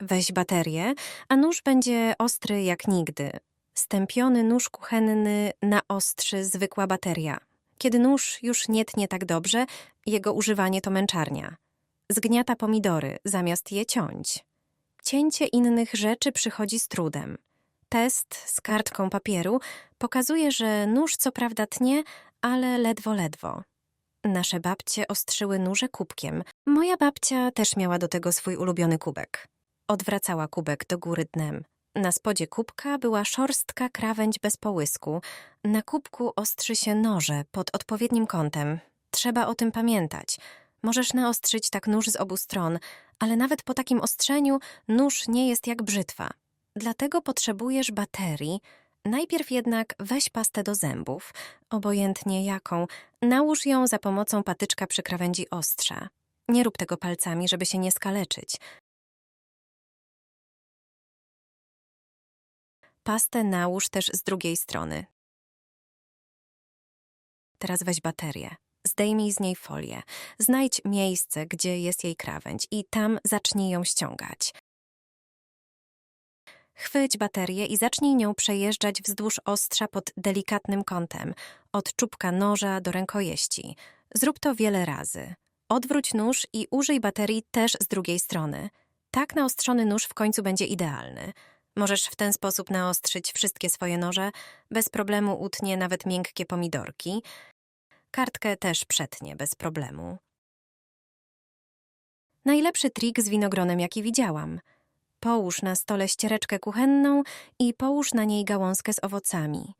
Weź baterię, a nóż będzie ostry jak nigdy. Stępiony nóż kuchenny naostrzy zwykła bateria. Kiedy nóż już nie tnie tak dobrze, jego używanie to męczarnia. Zgniata pomidory, zamiast je ciąć. Cięcie innych rzeczy przychodzi z trudem. Test z kartką papieru pokazuje, że nóż co prawda tnie, ale ledwo, ledwo. Nasze babcie ostrzyły nóże kubkiem. Moja babcia też miała do tego swój ulubiony kubek. Odwracała kubek do góry dnem. Na spodzie kubka była szorstka krawędź bez połysku. Na kubku ostrzy się noże pod odpowiednim kątem. Trzeba o tym pamiętać. Możesz naostrzyć tak nóż z obu stron, ale nawet po takim ostrzeniu nóż nie jest jak brzytwa. Dlatego potrzebujesz baterii. Najpierw jednak weź pastę do zębów, obojętnie jaką, nałóż ją za pomocą patyczka przy krawędzi ostrza. Nie rób tego palcami, żeby się nie skaleczyć. Pastę nałóż też z drugiej strony. Teraz weź baterię. Zdejmij z niej folię. Znajdź miejsce, gdzie jest jej krawędź i tam zacznij ją ściągać. Chwyć baterię i zacznij nią przejeżdżać wzdłuż ostrza pod delikatnym kątem, od czubka noża do rękojeści. Zrób to wiele razy. Odwróć nóż i użyj baterii też z drugiej strony. Tak naostrzony nóż w końcu będzie idealny. Możesz w ten sposób naostrzyć wszystkie swoje noże, bez problemu utnie nawet miękkie pomidorki. Kartkę też przetnie bez problemu. Najlepszy trik z winogronem, jaki widziałam. Połóż na stole ściereczkę kuchenną i połóż na niej gałązkę z owocami.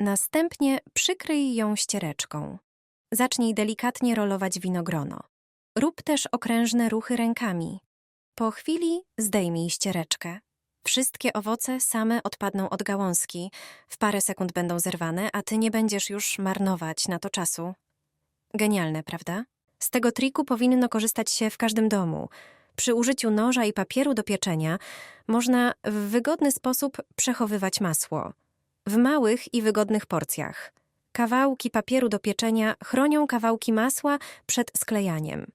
Następnie przykryj ją ściereczką. Zacznij delikatnie rolować winogrono. Rób też okrężne ruchy rękami. Po chwili zdejmij ściereczkę. Wszystkie owoce same odpadną od gałązki. W parę sekund będą zerwane, a ty nie będziesz już marnować na to czasu. Genialne, prawda? Z tego triku powinno korzystać się w każdym domu. Przy użyciu noża i papieru do pieczenia można w wygodny sposób przechowywać masło. W małych i wygodnych porcjach. Kawałki papieru do pieczenia chronią kawałki masła przed sklejaniem.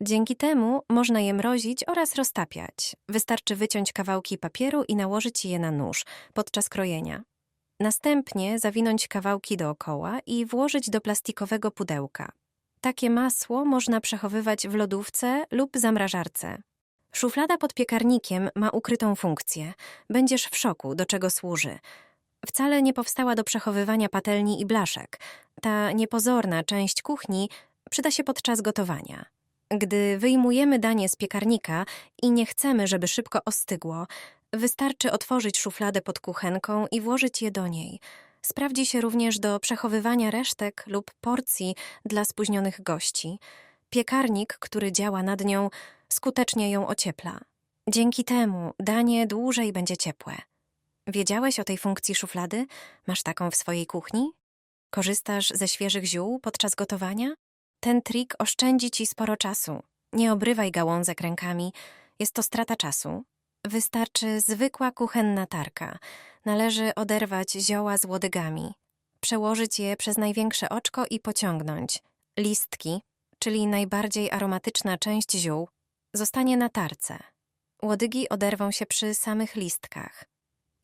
Dzięki temu można je mrozić oraz roztapiać. Wystarczy wyciąć kawałki papieru i nałożyć je na nóż podczas krojenia. Następnie zawinąć kawałki dookoła i włożyć do plastikowego pudełka. Takie masło można przechowywać w lodówce lub zamrażarce. Szuflada pod piekarnikiem ma ukrytą funkcję. Będziesz w szoku, do czego służy. Wcale nie powstała do przechowywania patelni i blaszek. Ta niepozorna część kuchni przyda się podczas gotowania. Gdy wyjmujemy danie z piekarnika i nie chcemy, żeby szybko ostygło, wystarczy otworzyć szufladę pod kuchenką i włożyć je do niej. Sprawdzi się również do przechowywania resztek lub porcji dla spóźnionych gości. Piekarnik, który działa nad nią, skutecznie ją ociepla. Dzięki temu danie dłużej będzie ciepłe. Wiedziałeś o tej funkcji szuflady? Masz taką w swojej kuchni? Korzystasz ze świeżych ziół podczas gotowania? Ten trik oszczędzi ci sporo czasu. Nie obrywaj gałązek rękami, jest to strata czasu. Wystarczy zwykła kuchenna tarka. Należy oderwać zioła z łodygami, przełożyć je przez największe oczko i pociągnąć. Listki, czyli najbardziej aromatyczna część ziół, zostanie na tarce. Łodygi oderwą się przy samych listkach.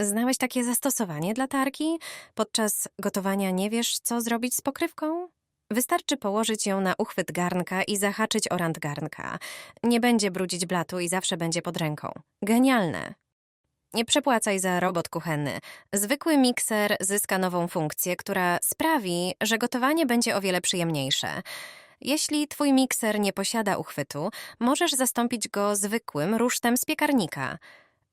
Znałeś takie zastosowanie dla tarki? Podczas gotowania nie wiesz, co zrobić z pokrywką? Wystarczy położyć ją na uchwyt garnka i zahaczyć o rand garnka. Nie będzie brudzić blatu i zawsze będzie pod ręką. Genialne! Nie przepłacaj za robot kuchenny. Zwykły mikser zyska nową funkcję, która sprawi, że gotowanie będzie o wiele przyjemniejsze. Jeśli twój mikser nie posiada uchwytu, możesz zastąpić go zwykłym rusztem z piekarnika.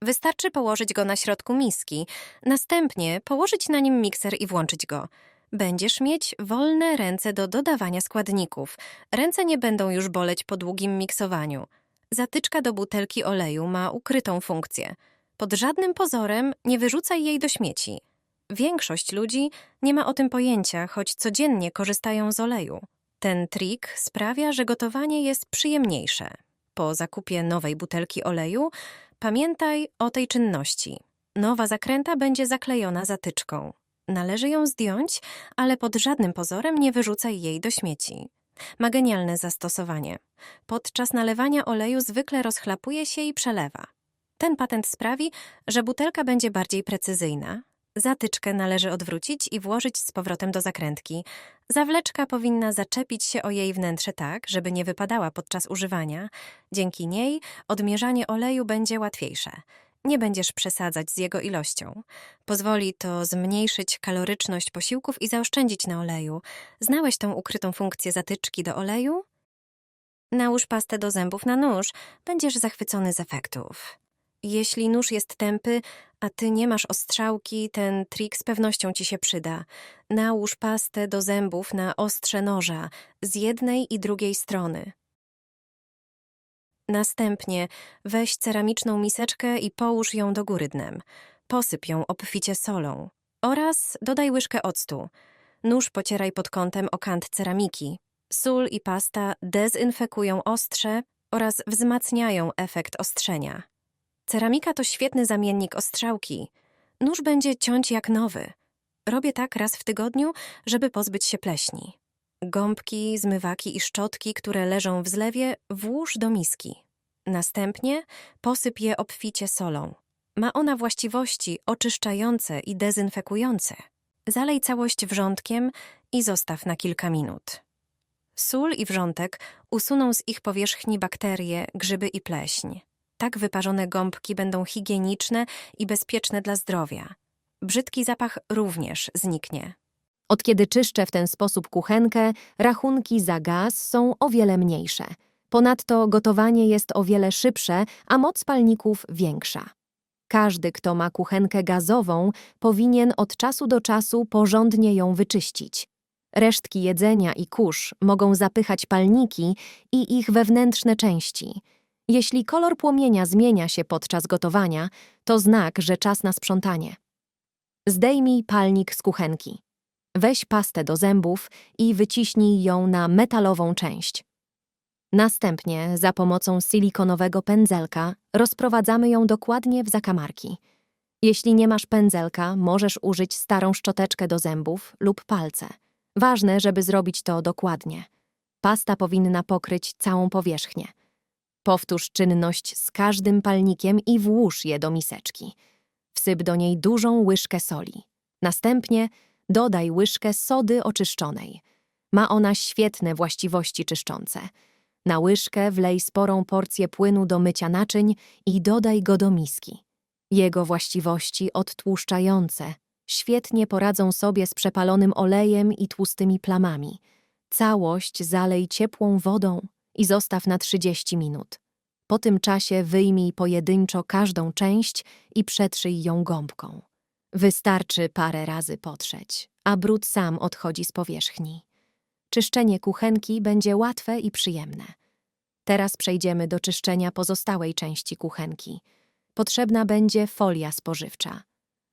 Wystarczy położyć go na środku miski, następnie położyć na nim mikser i włączyć go. Będziesz mieć wolne ręce do dodawania składników. Ręce nie będą już boleć po długim miksowaniu. Zatyczka do butelki oleju ma ukrytą funkcję. Pod żadnym pozorem nie wyrzucaj jej do śmieci. Większość ludzi nie ma o tym pojęcia, choć codziennie korzystają z oleju. Ten trik sprawia, że gotowanie jest przyjemniejsze. Po zakupie nowej butelki oleju pamiętaj o tej czynności. Nowa zakręta będzie zaklejona zatyczką. Należy ją zdjąć, ale pod żadnym pozorem nie wyrzucaj jej do śmieci. Ma genialne zastosowanie. Podczas nalewania oleju zwykle rozchlapuje się i przelewa. Ten patent sprawi, że butelka będzie bardziej precyzyjna. Zatyczkę należy odwrócić i włożyć z powrotem do zakrętki. Zawleczka powinna zaczepić się o jej wnętrze tak, żeby nie wypadała podczas używania. Dzięki niej odmierzanie oleju będzie łatwiejsze. Nie będziesz przesadzać z jego ilością. Pozwoli to zmniejszyć kaloryczność posiłków i zaoszczędzić na oleju. Znałeś tą ukrytą funkcję zatyczki do oleju? Nałóż pastę do zębów na nóż, będziesz zachwycony z efektów. Jeśli nóż jest tępy, a ty nie masz ostrzałki, ten trik z pewnością ci się przyda. Nałóż pastę do zębów na ostrze noża z jednej i drugiej strony. Następnie weź ceramiczną miseczkę i połóż ją do góry dnem. Posyp ją obficie solą oraz dodaj łyżkę octu. Nóż pocieraj pod kątem o kant ceramiki. Sól i pasta dezynfekują ostrze oraz wzmacniają efekt ostrzenia. Ceramika to świetny zamiennik ostrzałki. Nóż będzie ciąć jak nowy. Robię tak raz w tygodniu, żeby pozbyć się pleśni. Gąbki, zmywaki i szczotki, które leżą w zlewie, włóż do miski. Następnie posyp je obficie solą. Ma ona właściwości oczyszczające i dezynfekujące. Zalej całość wrzątkiem i zostaw na kilka minut. Sól i wrzątek usuną z ich powierzchni bakterie, grzyby i pleśń. Tak wyparzone gąbki będą higieniczne i bezpieczne dla zdrowia. Brzydki zapach również zniknie. Od kiedy czyszczę w ten sposób kuchenkę, rachunki za gaz są o wiele mniejsze. Ponadto gotowanie jest o wiele szybsze, a moc palników większa. Każdy, kto ma kuchenkę gazową, powinien od czasu do czasu porządnie ją wyczyścić. Resztki jedzenia i kurz mogą zapychać palniki i ich wewnętrzne części. Jeśli kolor płomienia zmienia się podczas gotowania, to znak, że czas na sprzątanie. Zdejmij palnik z kuchenki. Weź pastę do zębów i wyciśnij ją na metalową część. Następnie za pomocą silikonowego pędzelka rozprowadzamy ją dokładnie w zakamarki. Jeśli nie masz pędzelka, możesz użyć starą szczoteczkę do zębów lub palce. Ważne, żeby zrobić to dokładnie. Pasta powinna pokryć całą powierzchnię. Powtórz czynność z każdym palnikiem i włóż je do miseczki. Wsyp do niej dużą łyżkę soli. Następnie dodaj łyżkę sody oczyszczonej. Ma ona świetne właściwości czyszczące. Na łyżkę wlej sporą porcję płynu do mycia naczyń i dodaj go do miski. Jego właściwości odtłuszczające świetnie poradzą sobie z przepalonym olejem i tłustymi plamami. Całość zalej ciepłą wodą i zostaw na 30 minut. Po tym czasie wyjmij pojedynczo każdą część i przetrzyj ją gąbką. Wystarczy parę razy potrzeć, a brud sam odchodzi z powierzchni. Czyszczenie kuchenki będzie łatwe i przyjemne. Teraz przejdziemy do czyszczenia pozostałej części kuchenki. Potrzebna będzie folia spożywcza.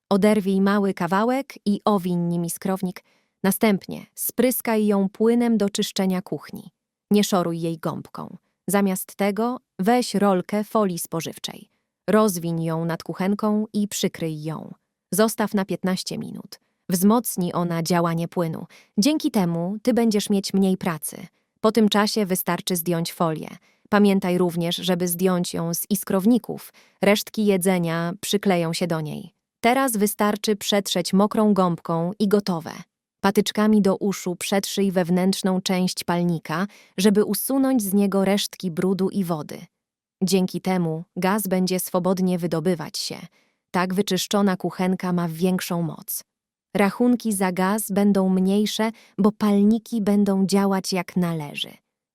Oderwij mały kawałek i owiń nimi skrownik. Następnie spryskaj ją płynem do czyszczenia kuchni. Nie szoruj jej gąbką. Zamiast tego weź rolkę folii spożywczej. Rozwiń ją nad kuchenką i przykryj ją. Zostaw na 15 minut. Wzmocni ona działanie płynu. Dzięki temu ty będziesz mieć mniej pracy. Po tym czasie wystarczy zdjąć folię. Pamiętaj również, żeby zdjąć ją z iskrowników. Resztki jedzenia przykleją się do niej. Teraz wystarczy przetrzeć mokrą gąbką i gotowe. Patyczkami do uszu przetrzyj wewnętrzną część palnika, żeby usunąć z niego resztki brudu i wody. Dzięki temu gaz będzie swobodnie wydobywać się. Tak wyczyszczona kuchenka ma większą moc. Rachunki za gaz będą mniejsze, bo palniki będą działać jak należy.